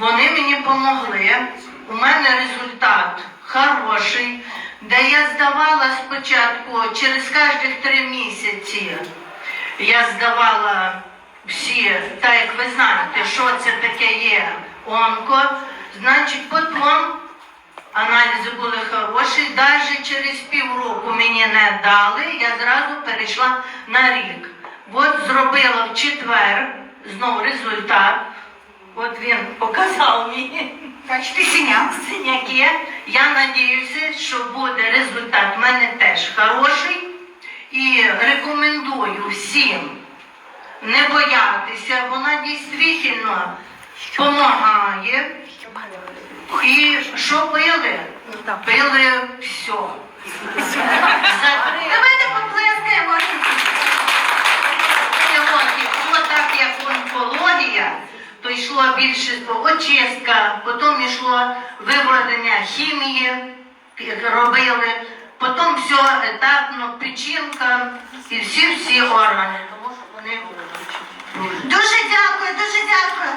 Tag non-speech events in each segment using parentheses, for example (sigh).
Вони мені допомогли. У мене результат хороший, де я здавала спочатку через кожних три місяці. Я здавала всі, так як ви знаєте, що це таке є онко. Значить, потім аналізи були хороші. Навіть через півроку мені не дали, я зразу перейшла на рік. От зробила в четвер знову результат. От він показав мені. Бачите, синяк, синяки. Я надіюся, що буде результат. в мене теж хороший. І рекомендую всім не боятися, вона дійсно допомагає. І що пили? Пили все. За три Давайте поплескаємо. роки, було так, як онкологія, то йшло більше очистка, потім йшло виведення хімії, робили, потім все етапно, печінка і всі-всі органи, тому що вони Дуже дякую, дуже дякую.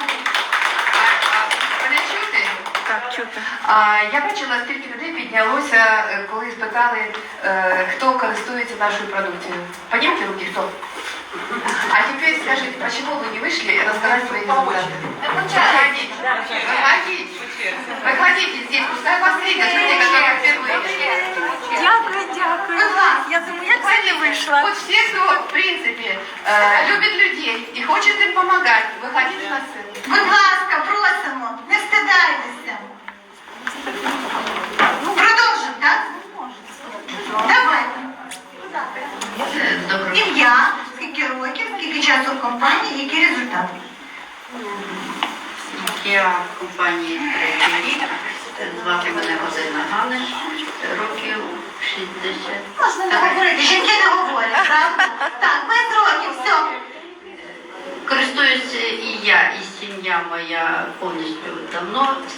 Мене чути? Так, чути. А, я бачила, скільки людей піднялося, е, коли спитали, е, хто користується нашою продукцією. Поднимите руки, хто? А теперь скажите, почему вы не вышли и рассказать свои результаты? Выходите, Выходите, выходите здесь, пускай вас видят люди, которые впервые. Дякую, дякую. Я думаю, як це не вийшла. Вот все, кто, в принципе, э, любит людей и хочет им помогать, выходите на сцену. Будь ласка,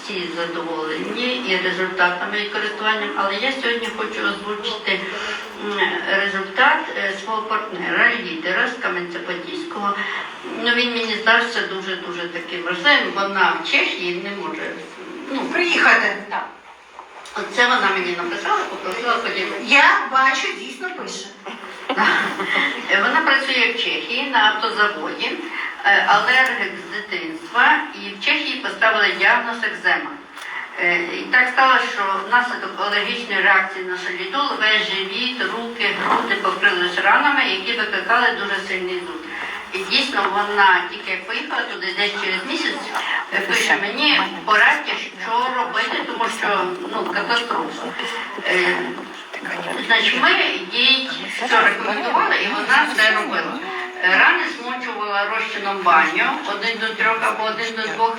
всі задоволені і результатами і користуванням, але я сьогодні хочу озвучити результат е, свого партнера, лідера з Кам'янця-Подільського. Ну, він мені здався дуже-дуже таким важливим. Вона в Чехії не може ну, Приїхати. Так. Оце вона мені написала, попросила поділитися. Я бачу, дійсно пише. (laughs) Вона працює в Чехії на автозаводі, е, алергік з дитинства, і в Чехії поставили діагноз екзема. Е, І так сталося, що внаслідок алергічної реакції на солідол весь живіт, руки, груди покрились ранами, які викликали дуже сильний зуд. І дійсно вона тільки як поїхала туди десь через місяць, е, пише мені порадьте, що робити, тому що ну, катастрофа. Значить, ми їй все рекомендували, і вона все робила. Е, Рани змочувала розчином баню один до трьох або один до двох.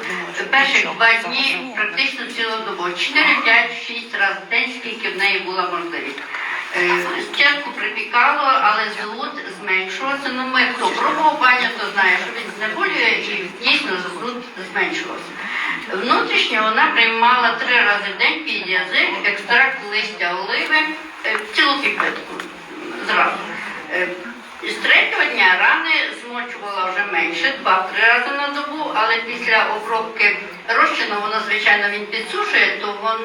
Перших два дні практично цілодобово. 4, 5, 6 разів в день, скільки в неї була можливість. Е, Спочатку припікало, але зуд зменшувався. Ну ми хто пробував баню, то знає, що він знеболює і дійсно зуд зменшувався. Внутрішньо вона приймала три рази в день під язик, екстракт листя оливи, е, цілу піпетку зразу. Е, З третього дня рани змочувала вже менше, два-три рази на добу, але після обробки розчину, воно, звичайно, він підсушує, то вон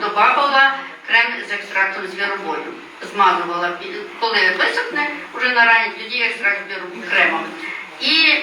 додавала крем з екстрактом звіробою. Змазувала, коли висохне, вже на рані, тоді екстракт звіробою кремом. І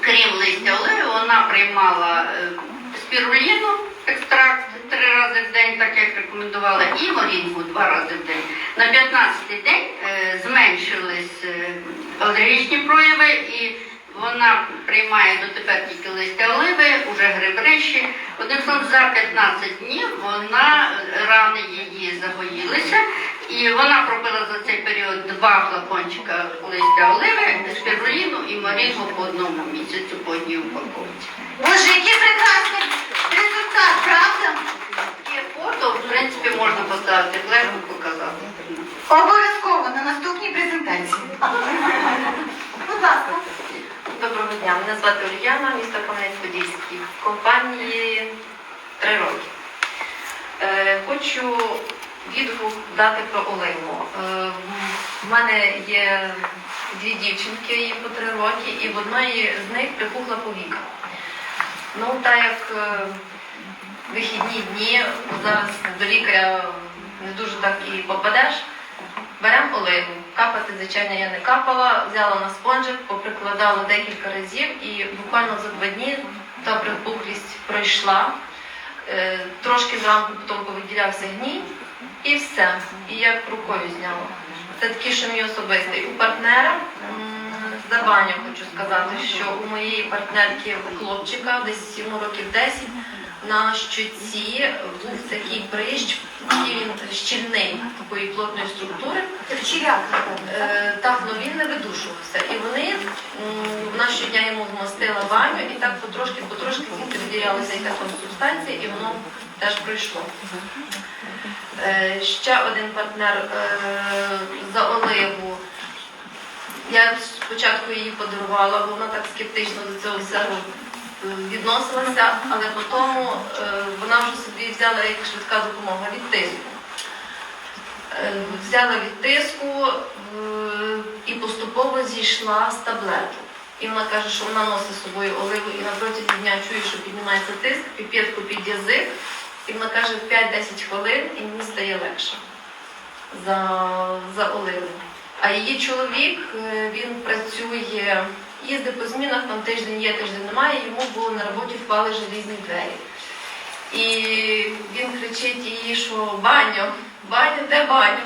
крім листя оливи, вона приймала е, спіруліну, екстракт три рази в день, так як рекомендувала, і морінгу два рази в день. На 15-й день е, зменшились е, алергічні прояви, і вона приймає дотепер тільки листя оливи, уже грибрищі. Одним словом, за 15 днів вона е, рани її загоїлися, і вона пропила за цей період два флакончика листя оливи, спіруліну і морінгу по одному місяцю по одній упаковці. Боже, який прекрасний результат, правда? Принципі, можна поставити в легко показати. Обов'язково на наступній презентації. Будь ласка. Доброго дня, мене звати Ульяна, місто Кам'янець-Подільський. В компанії три роки. Е, хочу відгук дати про Олену. Е, в мене є дві дівчинки, їй по три роки, і в одної з них припухла повіка. Ну, так як е, вихідні дні, зараз до лікаря не дуже так і попадеш. Беремо оливу. Капати, звичайно, я не капала, взяла на спонжик, поприкладала декілька разів і буквально за два дні та припухлість пройшла. Е, Трошки зранку потім повиділявся гній і все. І як рукою зняла. Це такий, що мій особистий. У партнера за баню хочу сказати, що у моєї партнерки хлопчика, десь йому років 10, на щоці був такий прищ, такий він щільний, такої плотної структури. Е, так, ну він не видушувався. І вони вона щодня йому вмостила баню, і так потрошки, потрошки звідти виділялася якась субстанція, і воно теж пройшло. Е, ще один партнер е, за оливу. Я спочатку її подарувала, бо вона так скептично до цього всього е, відносилася, але потім е, вона вже собі взяла як швидка допомога від тиску. Е, Взяла від тиску е, і поступово зійшла з таблеток. І вона каже, що вона носить з собою оливу і на протязі дня чує, що піднімається тиск, піпетку під язик. І вона каже 5-10 хвилин і мені стає легше за, за оливу. А її чоловік, він працює, їздить по змінах, там тиждень є, тиждень немає, йому було на роботі впали желізні двері. І він кричить їй, що баню, баню, де баню?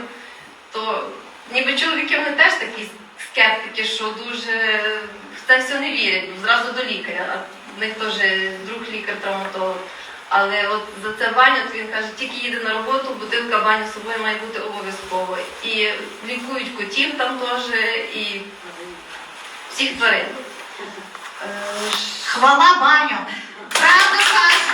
То ніби чоловіки вони теж такі скептики, що дуже в це все не вірять, зразу до лікаря. А в них теж друг лікар травматолог. Але от за це баню, то він каже, тільки їде на роботу, бутилка баню з собою має бути обов'язково. І лікують котів там теж, і всіх тварин. Е, Хвала баню. Правда, кажу,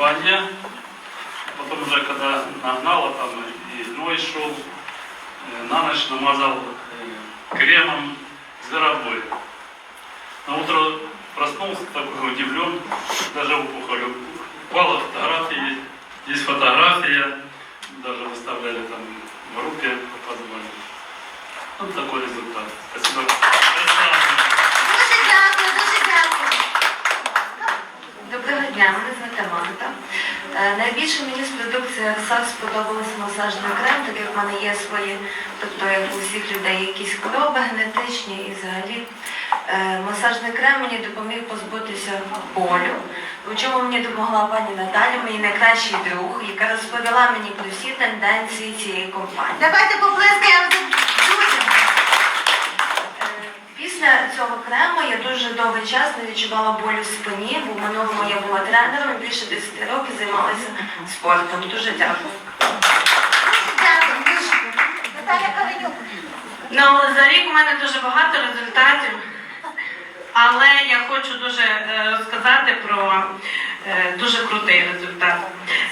баня, потом уже когда нагнала там и зной шел, э, на ночь намазал э, кремом зверобой. На утро проснулся такой удивлен, даже опухоль упала, фотографии есть. Есть фотография, даже выставляли там в группе, позвали. Вот такой результат. Спасибо. Дуже дякую, дуже дякую. Доброго дня, мене звати Марта. Е, Найбільше мені з продукції Арсак сподобався масажний крем, так як в мене є свої, тобто як у всіх людей якісь хвороби генетичні і взагалі. е, Масажний крем мені допоміг позбутися болю. У чому мені допомогла пані Наталя, мій найкращий друг, яка розповіла мені про всі тенденції цієї компанії. Давайте друзям. Після цього крему я дуже довгий час не відчувала болю в спині, бо минулому я була тренером і більше 10 років займалася спортом. Дуже дякую. Наталя Ну, за рік у мене дуже багато результатів, але я хочу дуже е, розказати про е, дуже крутий результат.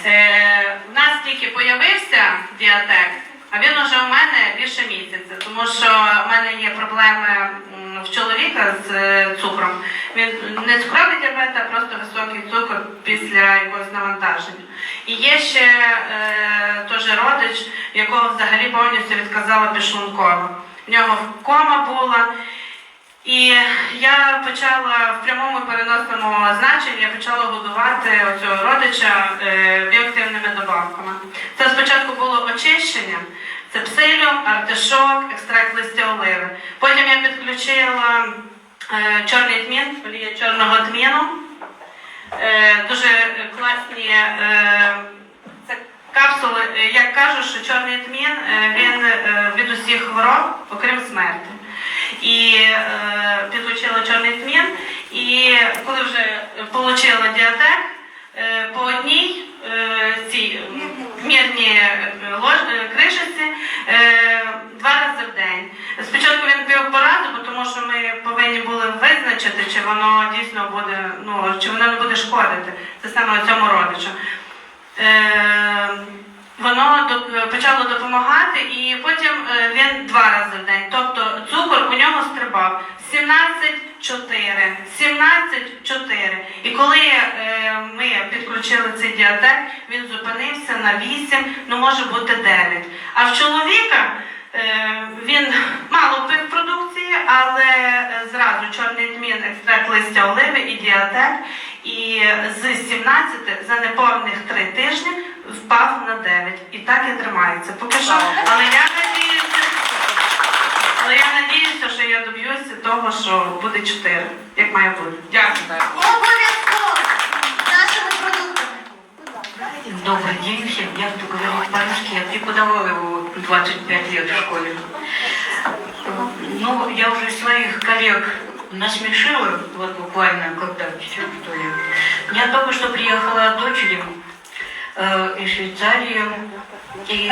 Е, У нас тільки появився діатек, а він уже у мене більше місяця, тому що в мене є проблеми чоловіка з е, цукром. Він не цукровий діабет, а просто високий цукор після якогось навантаження. І є ще е, теж родич, якого взагалі повністю відказала підшлункова. В нього кома була. І я почала в прямому переносному значенні я почала годувати оцього родича е, біоактивними добавками. Це спочатку було очищення, це артишок, екстракт листя оливи. Потім я підключила е, чорний тмін, олія чорного тміну. Е, дуже класні е, це капсули. Е, Я кажу, що чорний тмін е, він е, від усіх хвороб, окрім смерті. І е, підключила чорний тмін. І коли вже отримала діатек, е, по одній е, цій мірній е, е, кришці е, два рази в день. Спочатку він пив пораду, тому що ми повинні були визначити, чи воно дійсно буде, ну чи воно не буде шкодити. Це саме цьому родичу. Е, воно доп- почало допомагати, і потім е, він два рази в день. Тобто цукор у нього стрибав 17-4, 17-4. І коли е, ми підключили цей діатет, він зупинився на 8, ну може бути 9. А в чоловіка е, він мало пив продукції, але е, зразу чорний тмін, екстракт листя оливи і діатет. І з 17 за неповних 3 тижні впав на 9. І так і тримається. Поки що, але я надіюся, але я надіюся, що я доб'юся того, що буде 4, як має бути. Дякую. Добрый день всем. Я буду говорить по-русски. Я преподавала его 25 лет в школе. Ну, я уже своих коллег насмешила, вот буквально, когда что ли. Я только что приехала от дочери э, из Швейцарии, и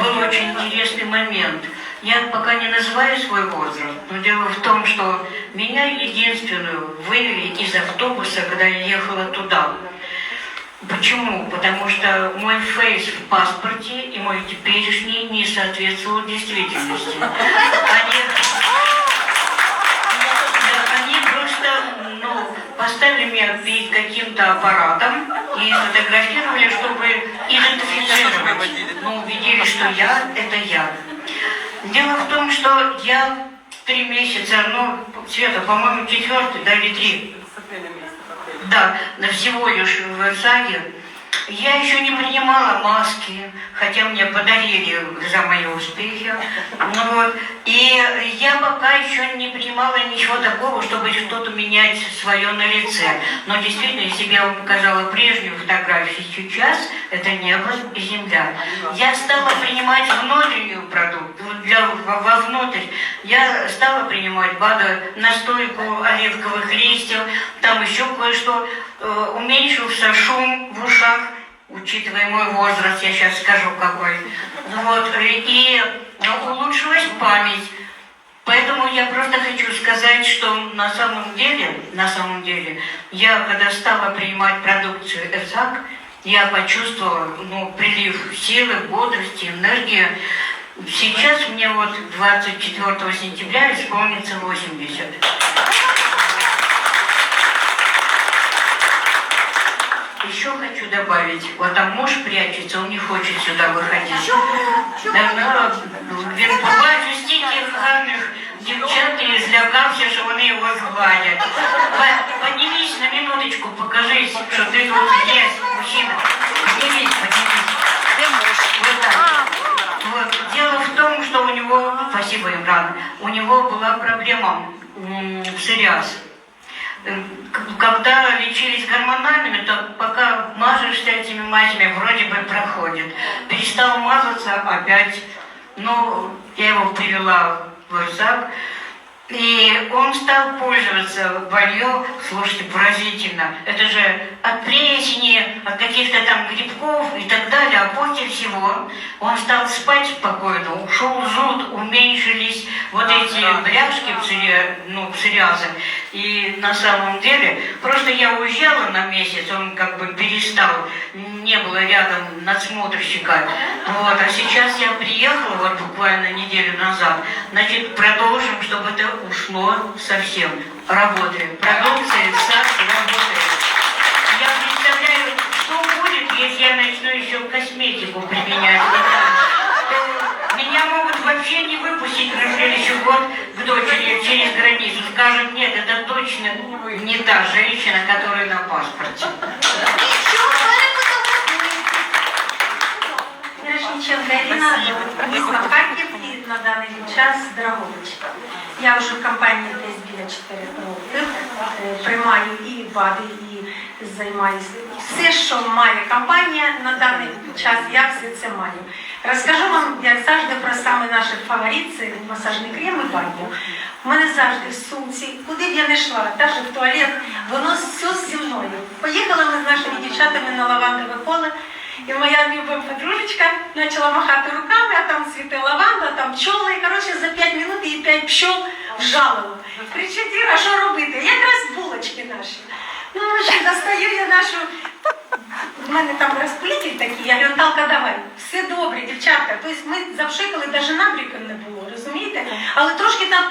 был очень интересный момент. Я пока не называю свой возраст, но дело в том, что меня единственную вывели из автобуса, когда я ехала туда. Почему? Потому что мой фейс в паспорте и мой теперешний не соответствовал действительности. Они, они просто ну, поставили меня перед каким-то аппаратом и фотографировали, чтобы идентифицировать. Ну, убедились, что я – это я. Дело в том, что я три месяца, ну, Света, по-моему, четвертый, да, или три, да, на всего лишь в Версале. Я еще не принимала маски, хотя мне подарили за мои успехи. Вот. И я пока еще не принимала ничего такого, чтобы что-то менять свое на лице. Но действительно, если бы я вам показала прежнюю фотографию сейчас, это небо и земля. Я стала принимать внутреннюю продукцию, для, во- вовнутрь. Я стала принимать БАДа, настойку оливковых листьев, там еще кое-что. Э, уменьшился шум в ушах, учитывая мой возраст, я сейчас скажу какой. Вот, э, и э, улучшилась память. Поэтому я просто хочу сказать, что на самом деле, на самом деле, я когда стала принимать продукцию ЭСАК, я почувствовала ну, прилив силы, бодрости, энергии. Сейчас мне вот 24 сентября исполнится 80. Еще хочу добавить, вот там муж прячется, он не хочет сюда выходить. Да, ну, Він побачив стільки гарних дівчат і злякався, що вони його згладять. Па- Поднимись на минуточку, покажись, що ти тут є, мужчина. Поднимись, поднимись. Вот так. спасибо, Имран, у него была проблема псориаз. Э, Когда лечились гормональными, то пока мажешься этими мазями, вроде бы проходит. Перестал мазаться опять. Ну, я его привела в WhatsApp. И он стал пользоваться варьё, слушайте, поразительно. Это же от плесени, от каких-то там грибков и так далее. А после всего он стал спать спокойно, ушел зуд, уменьшились вот эти бляшки псори- ну, псориаза. И на самом деле, просто я уезжала на месяц, он как бы перестал, не было рядом надсмотрщика. Вот, а сейчас я приехала вот буквально неделю назад, значит, продолжим, чтобы это ушло совсем. Работаем. Продукция, САК работает. Я представляю, что будет, если я начну еще косметику применять. То Меня могут вообще не выпустить на следующий год к дочери через границу. Скажут, нет, это точно не та женщина, которая на паспорте. Нічого, перефотографуємо. Мірошниченка На даний час Драгович. Я вже в компанії десь біля 4 років. Е, Приймаю і БАДи, і займаюся. Все, що має компанія на даний час, я все це маю. Розкажу вам, як завжди, про саме наші фаворит, це масажний крем і. У мене завжди в сумці, куди б я не йшла, навіть в туалет, воно все зі мною. Поїхали ми з нашими дівчатами на лавандове поле, і моя люба подружечка почала махати руками, а там цвіте лаванда, там пчоли. І, коротше, за 5 минут її 5 пчол вжалило. Кричить, Іра, що робити? Якраз булочки наші. Ну, що, достаю я нашу у мене там розплітіль такий, я говорю, Наталка, давай, все добре, дівчатка. Тобто ми завшикали, навіть набріків не було, розумієте? Але трошки там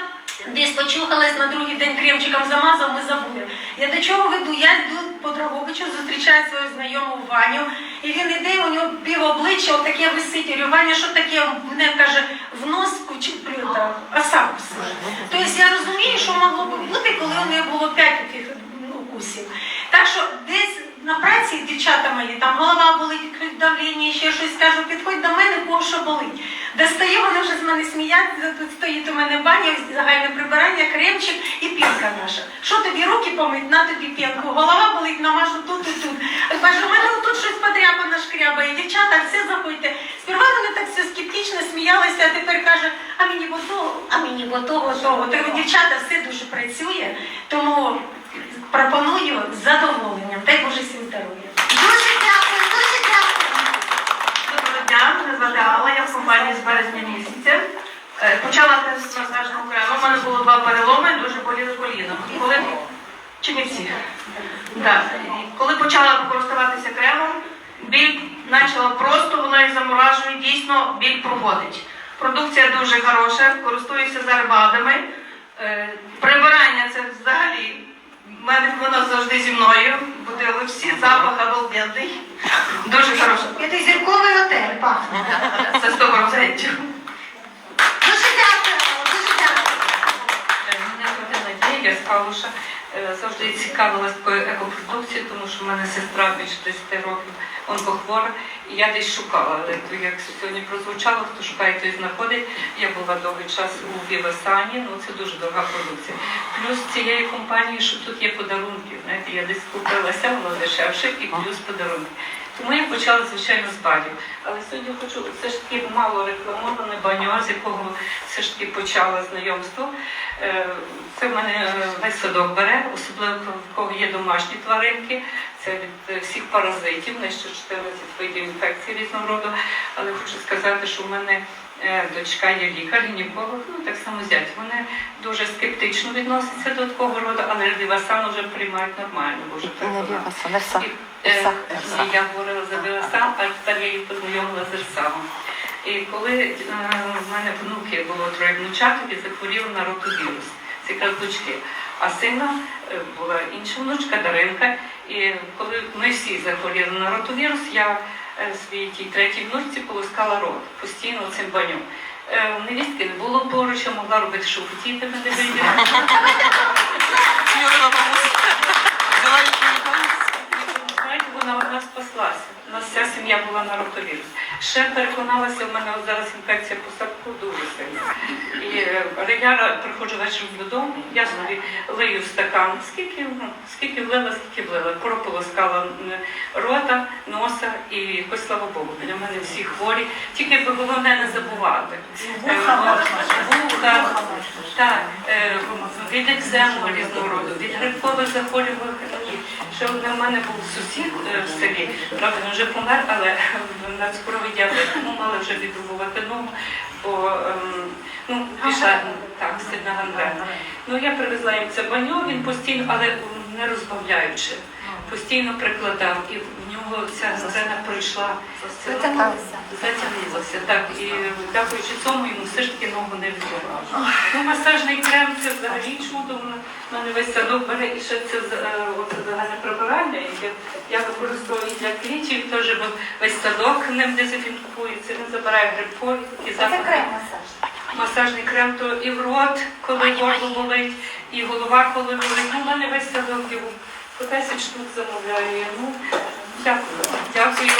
десь почухалась, на другий день кремчиком замазав, ми забули. Я до чого веду? Я йду по Драгобичу, зустрічаю свою знайому Ваню, і він іде, у нього пів обличчя, отаке висить. Я говорю, Ваня, що таке? Мене каже, в нос кучить плюта, осапус. Тобто я розумію, що могло б бути, коли у неї було п'ять таких ну, укусів. Так що десь на праці дівчата мої, там голова болить, давлення, ще щось кажу, підходь до мене, кого що болить. Достаю, вони вже з мене сміяться, тут стоїть у мене баня, загальне прибирання, кремчик і пінка наша. Що тобі руки помить, на тобі пінку, голова болить, намашу тут і тут. Кажу, у мене тут щось подряпано шкрябає, дівчата, все заходьте. Сперва вони так все скептично сміялися, а тепер каже, а мені бо того, а мені бо того, того. Тому дівчата все дуже працює, тому пропоную з задоволенням. Дай Боже всім здоров'я. Дуже дякую, дуже дякую. Доброго дня, мене звати Алла, я в компанії з березня місяця. Е, Почала теж з масажного крему. У мене було два переломи, дуже боліли коліна. І Коли чи не всі? Да. Коли почала користуватися кремом, біль почала просто, воно як заморажує, дійсно біль проходить. Продукція дуже хороша, користуюся зарбадами. Е, Прибирання це. В мене воно завжди зі мною. Бутили всі, запах обалденний. Дуже хороша. зірковий готель, пахне. Це 100%. Дуже дякую, дуже дякую. Мене хотіла Надія, я. Е, Завжди цікавилась такою екопродукцією, тому що в мене сестра більше 10 років онкохвора. І я десь шукала, але то як сьогодні прозвучало, хто шукає, той знаходить. Я була довгий час у Вівасані, ну це дуже дорога продукція. Плюс цієї компанії, що тут є подарунки. Знаєте, я десь купилася, воно дешевше, і плюс подарунки. Тому я почала, звичайно, з балів. Але сьогодні хочу все ж таки мало рекламоване баньо, з якого все ж таки почала знайомство. Е, Це в мене е, весь садок бере, особливо в кого є домашні тваринки. Це від е, всіх паразитів, не ще 14 видів інфекцій різного роду. Але хочу сказати, що в мене дочка є лікар, гінеколог, ну так само зять. Вони дуже скептично відносяться до такого роду, але Вівасан вже приймають нормально, бо вже переконали. І, е, Я говорила за Вівасан, а тепер я її познайомила з Ірсамом. І коли е, в мене внуки було троє внучат, і захворіли на ротовірус, це якраз дочки. А сина е, була інша внучка Даринка. І коли ми всі захворіли на ротовірус, я е, своїй тій третій внучці полоскала рот постійно цим баню. Е, Невістки не було поруч, я могла робити, що хотіти мене вийде. Вона вона спаслася. Нас вся сім'я була на ротовірус. Ще переконалася, в мене зараз інфекція по садку дуже сильна. І е, регуляра приходжу вечором додому, я собі лию в стакан, скільки, ну, скільки влила, скільки влила. Прополоскала рота, носа і якось слава Богу. Для мене всі хворі. Тільки би головне не забувати. Е, Вуха, е, від екзему різного роду, від грибкових захворювань. Ще одне в мене був сусід е, в селі, правда, він вже помер, але на цукровий діабет йому мали вже відрубувати ногу, бо ем, ну, пішла так, сильна гангрена. Ну я привезла їм це баньо, він постійно, але не розбавляючи. Постійно прикладав, і в нього ця гангрена пройшла. Затягнулися. Затягнулося, так. І дякуючи цьому йому все ж таки ногу не відбував. Ну, масажний крем це взагалі чудо. У мене весь садок бере і ще це е, загальне прибирання, яке я використовую і для квітів, теж бо весь садок ним дезінфікується, він забирає грибкові і Це крем масаж. Масажний крем то і в рот, коли горло болить, і голова, коли болить. Ну, в мене весь садок його по 10 штук замовляю. Я, Ну, дякую. Дякую.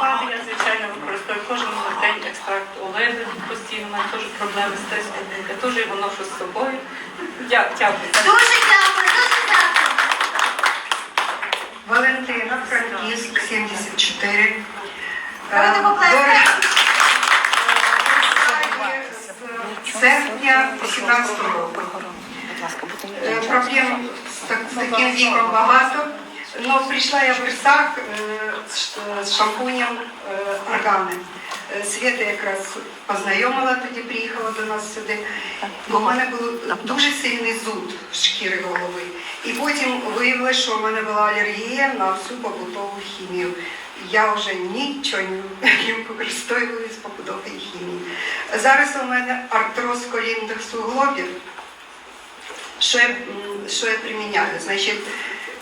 Бади я, звичайно, використовую кожен день екстракт оливи постійно, у мене теж проблеми з тиском. Я теж його ношу з собою. Дя- Дякую. Дуже дякую, дуже дякую. Валентина Франківськ 74. Давайте Е, поплескаємо. до речі, з серпня 18 року. Е, Проблем з, таким віком багато. Но прийшла я в Версак е, з шампунем е, органи. Свята якраз познайомила, тоді приїхала до нас сюди. В мене був дуже сильний зуд шкіри голови. І потім виявилося, що в мене була алергія на всю побутову хімію. Я вже нічого не використовую з побутової хімії. Зараз у мене артроз колінних суглобів. Що я, що я приміняю? Значить,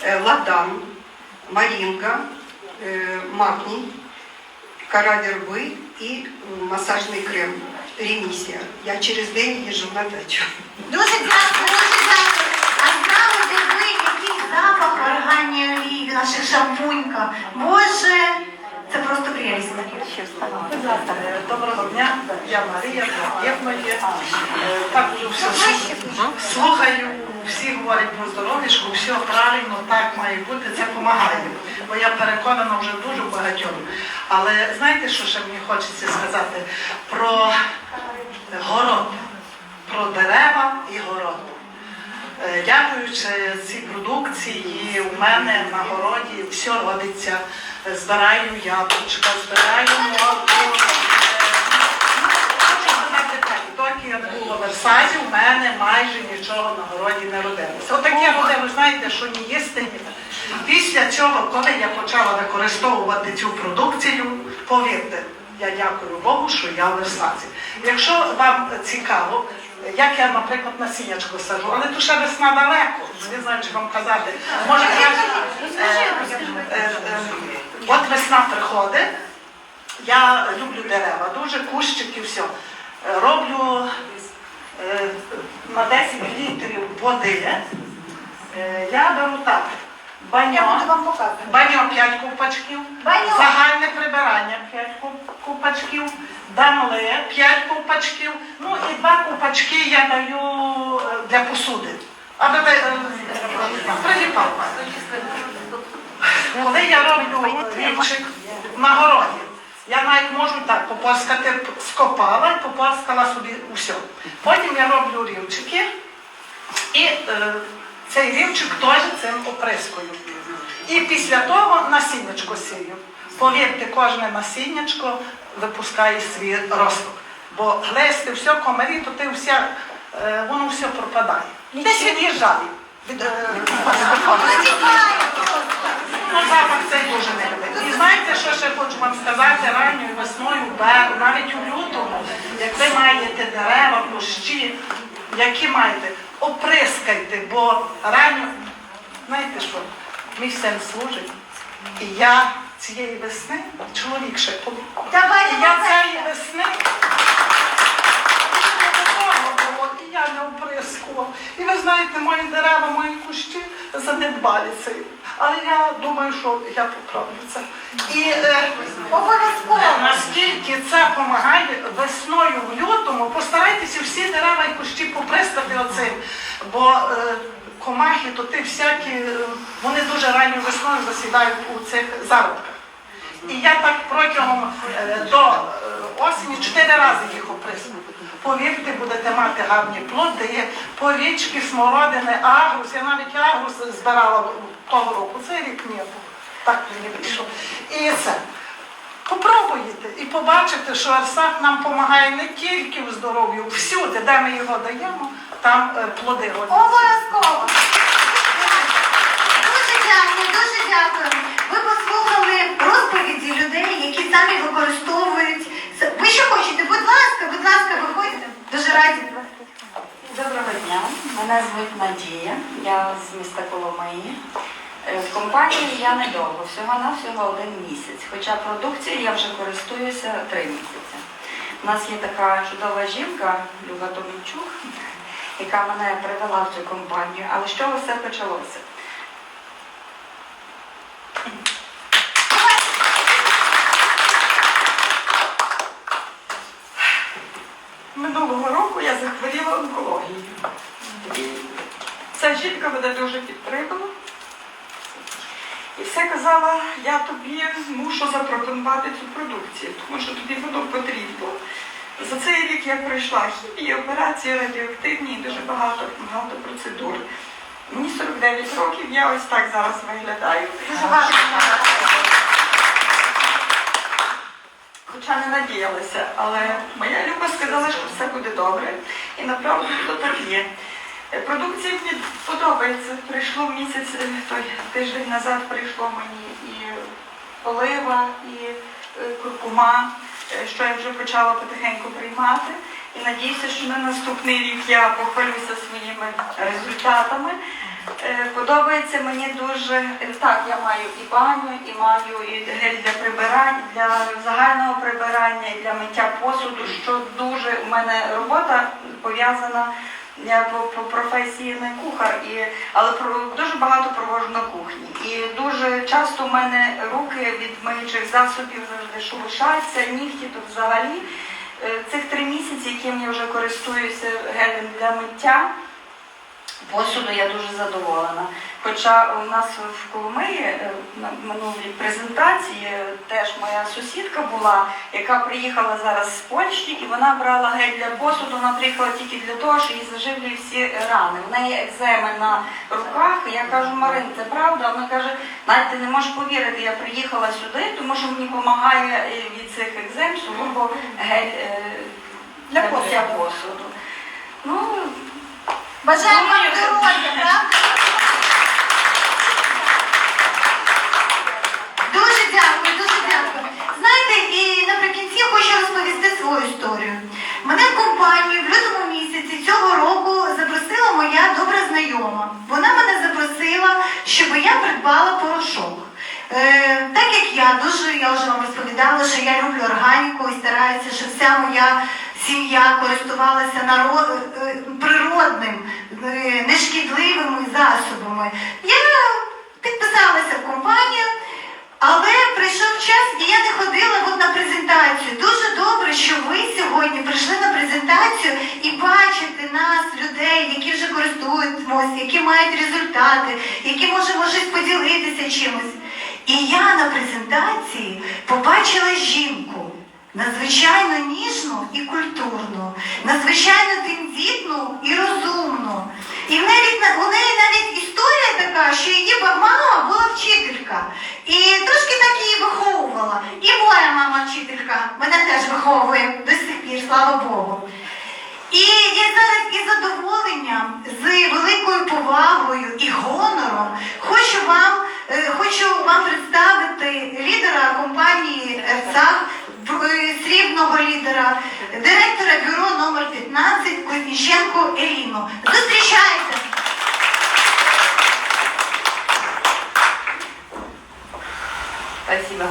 е, ладан, марінга, е, магній, кора верби і масажний крем. Ремісія. Я через день їжджу на дачу. Дуже дякую, дуже дякую. А знаєте ви, який запах органії наша шампунька? Боже, це просто прелість. Доброго дня, я Марія, моє. Так вже все слухаю, всі говорять про здоров'ячку, все правильно, так має бути, це допомагає. Бо я переконана вже дуже багатьом. Але знаєте, що ще мені хочеться сказати? Про город, про дерева і город. Е, Дякуючи цій продукції, у мене на городі все родиться. Е, Збираю яблучка, збираю моркву. Е, Хочу сказати так, доки я не була в Версазі, у мене майже нічого на городі не родилося. Отаке буде, ви знаєте, що не їсти. Після цього, коли я почала використовувати цю продукцію, повірте, я дякую Богу, що я в Версазі. Якщо вам цікаво, як я, наприклад, насіннячко сажу, але то ще весна далеко, не знаю, чи вам казати. Може, я, е, е, е, от весна приходить, я люблю дерева, дуже кущики, все. Е, Роблю е, на 10 літрів води. Е, Я беру так. Баньо, баньо 5 купачків, Баньо. загальне прибирання 5 купачків, дамли 5 купачків, ну і 2 купачки я даю е, для посуди. Аби ви е, приліпали. Коли я роблю рівчик на городі, я навіть можу так попорскати, скопала і попорскала собі усе. Потім я роблю рівчики і е, цей рівчик теж цим оприскую. І після того насіннячко сію. Повірте, кожне насіннячко випускає свій росток. Бо глисти, все, комарі, то ти вся, е, воно все пропадає. Десь від'їжджає. Від, е, Ну, запах цей дуже не любить. І знаєте, що ще хочу вам сказати ранньою весною, беру, навіть у лютому, як ви маєте дерева, кущі, які маєте, оприскайте, бо рано, знаєте що, мій син служить. І я цієї весни, чоловік ще Давай, я цієї весни. І я не оприскував. І ви знаєте, мої дерева, мої кущі занедбалі це. Але я думаю, що я поправлю це. І е, Обов'язково. наскільки це допомагає весною в лютому, постарайтеся всі дерева і кущі попристати оцим. Бо е, комахи, то ти всякі, е, вони дуже ранньою весною засідають у цих зародках. І я так протягом е, до е, осені чотири рази їх оприскую. Повірте, будете мати гарні плоди, порічки, смородини, агрус. Я навіть агрус збирала того року. Цей рік ні, так мені вийшло. І це. Попробуйте і побачите, що Арсак нам допомагає не тільки в здоров'ю, всюди, де ми його даємо, там е, плоди родяться. Обов'язково. Дуже дякую, дуже дякую. Ви послухали розповіді людей, які самі використовують. Ви що хочете? Будь ласка, будь ласка, виходьте. Дуже раді. Доброго дня, мене звуть Надія, я з міста Коломиї. Е, В компанії я недовго, всього-навсього один місяць, хоча продукцією я вже користуюся три місяці. У нас є така чудова жінка, Люба Томінчук, яка мене привела в цю компанію. Але з чого все почалося? Мене дуже підтримала. І все казала, я тобі мушу запропонувати цю продукцію, тому що тобі воно потрібно. За цей рік я пройшла хімії, операції радіоактивні і дуже багато, багато процедур. Мені 49 років, я ось так зараз виглядаю. Хоча не надіялася, але моя Люба сказала, що все буде добре. І направду воно так є. Продукція мені подобається. Прийшло місяць, е, той тиждень назад прийшло мені і олива, і е, куркума, е, що я вже почала потихеньку приймати. І надіюся, що на наступний рік я похвалюся своїми результатами. Подобається мені дуже так. Я маю і баню, і маю і гель для прибирання, для загального прибирання, і для миття посуду. Що дуже у мене робота пов'язана. Я по, по професії не кухар, і, але про, дуже багато провожу на кухні. І дуже часто в мене руки від миючих засобів завжди шелушаться, нігті тут взагалі. Е, Цих три місяці, яким я вже користуюся гелем для миття, посуду я дуже задоволена. Хоча у нас в Коломиї е, на минулій презентації е, теж моя сусідка була, яка приїхала зараз з Польщі, і вона брала гель для посуду, вона приїхала тільки для того, що їй заживлі всі рани. В неї екземи на руках. Я кажу, Марин, це правда? Вона каже, навіть ти не можеш повірити, я приїхала сюди, тому що мені допомагає е, від цих екзем сугубо гель для посуду. Ну, Бажаємо вам здоров'я, правда? Дуже дякую, дуже дякую. Знаєте, і наприкінці хочу розповісти свою історію. Мене в компанію в лютому місяці цього року запросила моя добра знайома. Вона мене запросила, щоб я придбала порошок. Е, так як я дуже, я вже вам розповідала, що я люблю органіку і стараюся, щоб вся моя сім'я користувалася наро- е, природним, е, нешкідливими засобами. Я підписалася в компанію, але прийшов час, і я не ходила от на презентацію. Дуже добре, що ви сьогодні прийшли на презентацію і бачите нас, людей, які вже користуємось, які мають результати, які можемо щось поділитися чимось. І я на презентації побачила жінку. Надзвичайно ніжну і культурну, надзвичайно тендітну і розумну. І неї, у неї навіть історія така, що її мама була вчителька. І трошки так її виховувала. І моя мама вчителька мене теж виховує до сих пір, слава Богу. І я зараз із задоволенням, з великою повагою і гонором хочу вам, е, хочу вам представити лідера компанії ЕРЦАГ, е, срібного лідера, директора бюро номер 15 Кузьміченко Еліну. Зустрічайте! Спасибо.